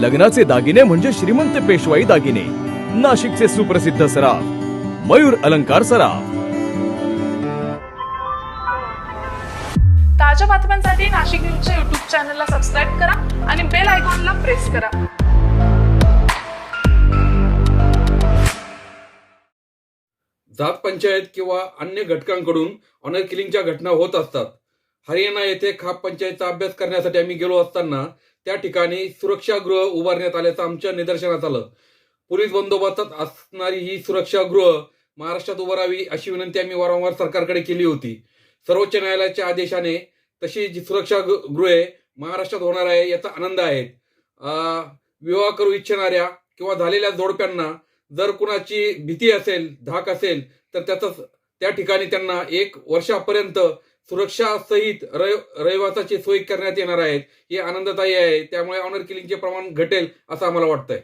लग्नाचे दागिने म्हणजे श्रीमंत पेशवाई दागिने. नाशिकचे सुप्रसिद्ध सराफ मयूर अलंकार सराफ. ताज्या बातम्यांसाठी नाशिक न्यूजच्या युट्यूब चॅनलला सबस्क्राईब करा आणि बेल आयकॉनला प्रेस करा. जात पंचायत किंवा अन्य घटकांकडून ऑनर किलिंगच्या घटना होत असतात. हरियाणा येथे खाप पंचायतचा अभ्यास करण्यासाठी आम्ही गेलो असताना त्या ठिकाणी सुरक्षागृह उभारण्यात आल्याचं आमच्या निदर्शनात आलं. पोलीस बंदोबस्तात असणारी ही सुरक्षागृह महाराष्ट्रात उभारावी अशी विनंती आम्ही वारंवार सरकारकडे केली होती. सर्वोच्च न्यायालयाच्या आदेशाने तशी जी सुरक्षागृहे महाराष्ट्रात होणार आहे याचा आनंद आहे. विवाह करू इच्छिणाऱ्या किंवा झालेल्या जोडप्यांना जर कुणाची भीती असेल धाक असेल तर त्याचं त्या ठिकाणी त्यांना एक वर्षापर्यंत सुरक्षा सहित रहिवासाची सोय करण्यात येणार आहेत. हे आनंददायी आहे. त्यामुळे ऑनर किलिंगचे प्रमाण घटेल असं आम्हाला वाटतंय.